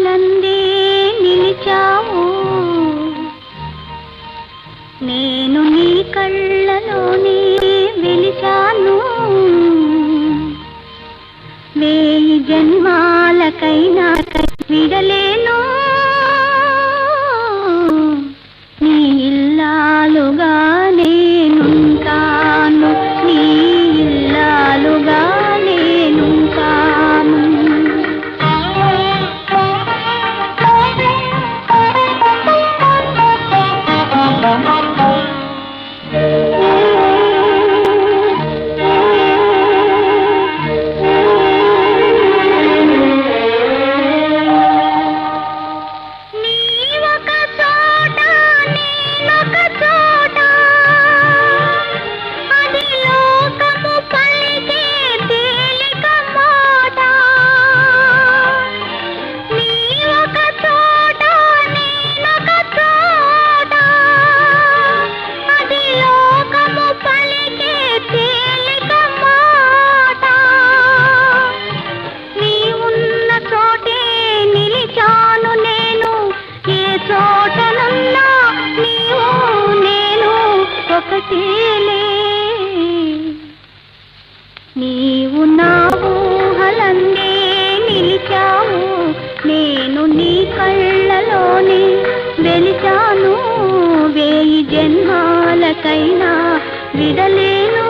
కాలందే నిలిచావు. నేను నీ కళ్ళలోనే వెలిచాను. వేయి జన్మాలకైనా విడలేను. నీలోని వెలిచాను. వేయి జన్మాలకైనా విడలేను.